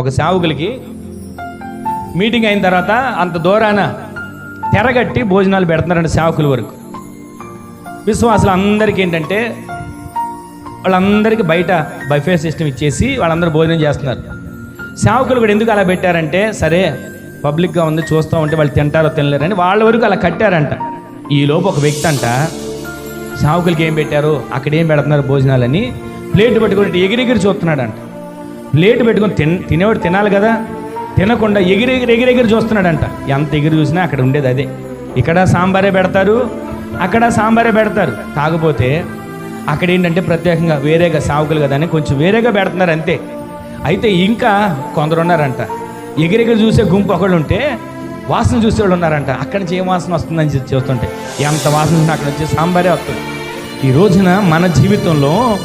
ఒక సేవకులకి మీటింగ్ అయిన తర్వాత అంత దూరాన తెరగట్టి భోజనాలు పెడుతున్నారండి సేవకుల వరకు. విశ్వాసులు అందరికీ ఏంటంటే వాళ్ళందరికీ బయట బఫే సిస్టమ్ ఇచ్చేసి వాళ్ళందరూ భోజనం చేస్తున్నారు. సేవకులు కూడా ఎందుకు అలా పెట్టారంటే సరే పబ్లిక్గా ఉంది చూస్తూ ఉంటే వాళ్ళు తింటారో తినలేరని వాళ్ళ వరకు అలా కట్టారంట. ఈ ఒక వ్యక్తి అంట సేవకులకి ఏం పెట్టారు? అక్కడ ఏం పెడుతున్నారు భోజనాలని? ప్లేట్ పెట్టుకుని ఎగిరెగిరి చూస్తున్నాడంట. ప్లేట్ పెట్టుకొని తిన తినేవాడు తినాలి కదా. తినకుండా ఎగిరెగిరి ఎగిరెగిరి చూస్తున్నాడంట. ఎంత ఎగిరి చూసినా అక్కడ ఉండేది అదే. ఇక్కడ సాంబారే పెడతారు అక్కడ సాంబారే పెడతారు. కాకపోతే అక్కడ ఏంటంటే ప్రత్యేకంగా వేరేగా సావుకులు కదా అని కొంచెం వేరేగా పెడుతున్నారు అంతే. అయితే ఇంకా కొందరు ఉన్నారంట. ఎగిరెగిరి చూసే గుంపు ఒకళ్ళు ఉంటే వాసన చూసే వాళ్ళు ఉన్నారంట. అక్కడి నుంచి ఏం వాసన వస్తుందని చూస్తుంటే ఎంత వాసన వచ్చినా అక్కడ నుంచి సాంబారే వస్తుంది. ఈ రోజున మన జీవితంలో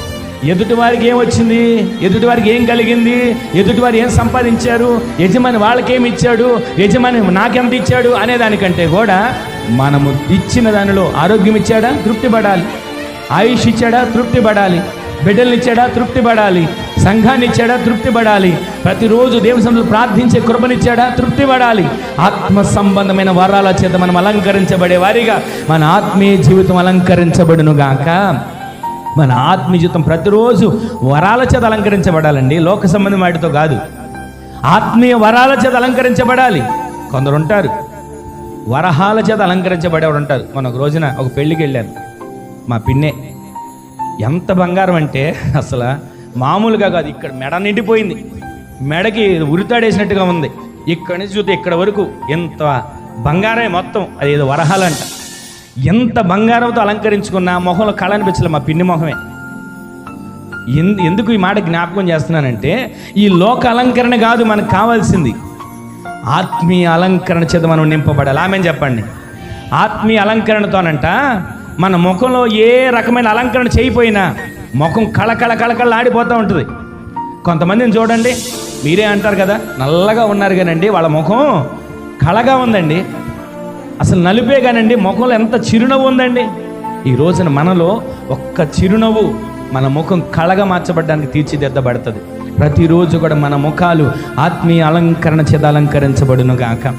ఎదుటివారికి ఏం వచ్చింది? ఎదుటివారికి ఏం కలిగింది? ఎదుటివారు ఏం సంపాదించారు? యజమాని వాళ్ళకేం ఇచ్చాడు? యజమాని నాకెంత ఇచ్చాడు? అనే దానికంటే కూడా మనము ఇచ్చిన దానిలో ఆరోగ్యం ఇచ్చాడా? తృప్తి పడాలి. ఆయుష్ ఇచ్చాడా? తృప్తి పడాలి. బిడ్డల్ని ఇచ్చాడా? తృప్తి పడాలి. సంఘాన్ని ఇచ్చాడా? తృప్తి పడాలి. ప్రతిరోజు దేవసంలో ప్రార్థించే కృపనిచ్చాడా? తృప్తి పడాలి. ఆత్మ సంబంధమైన వరాల చేత మనం అలంకరించబడే వారిగా మన ఆత్మీయ జీవితం అలంకరించబడును గాక మన ఆత్మీయ ప్రతిరోజు వరాల చేత అలంకరించబడాలండి. లోక సంబంధం వాటితో కాదు. ఆత్మీయ వరాల చేత అలంకరించబడాలి. కొందరు ఉంటారు. వరహాల చేత అలంకరించబడేవాడు ఉంటారు. మన ఒక రోజున ఒక పెళ్ళికి వెళ్ళాను. మా పిన్నే ఎంత బంగారం అంటే అసలు మామూలుగా కాదు. ఇక్కడ మెడ నిండిపోయింది. మెడకి ఉరితాడేసినట్టుగా ఉంది. ఇక్కడి నుంచి చూస్తే ఇక్కడ వరకు ఎంత బంగారమే మొత్తం. అదేదో వరహాలంట. ఎంత బంగారంతో అలంకరించుకున్నా మొహంలో కళ అనిపించలే మా పిన్ని మొహమే. ఎందు ఎందుకు ఈ మాట జ్ఞాపకం చేస్తున్నానంటే ఈ లోక అలంకరణ కాదు మనకు కావాల్సింది. ఆత్మీయ అలంకరణ చేత మనం నింపబడాలి. ఆమె చెప్పండి? ఆత్మీయ అలంకరణతోనంట మన ముఖంలో ఏ రకమైన అలంకరణ చేయపోయినా ముఖం కళకళ కళకళ ఆడిపోతూ ఉంటుంది. కొంతమందిని చూడండి మీరే అంటారు కదా నల్లగా ఉన్నారు కానండి వాళ్ళ ముఖం కళగా ఉందండి. అసలు నలిపే కానండి ముఖంలో ఎంత చిరునవ్వు ఉందండి. ఈ రోజున మనలో ఒక్క చిరునవ్వు మన ముఖం కళగా మార్చబడడానికి తీర్చిదిద్దబడుతుంది. ప్రతిరోజు కూడా మన ముఖాలు ఆత్మీయ అలంకరణ చేత అలంకరించబడును గాక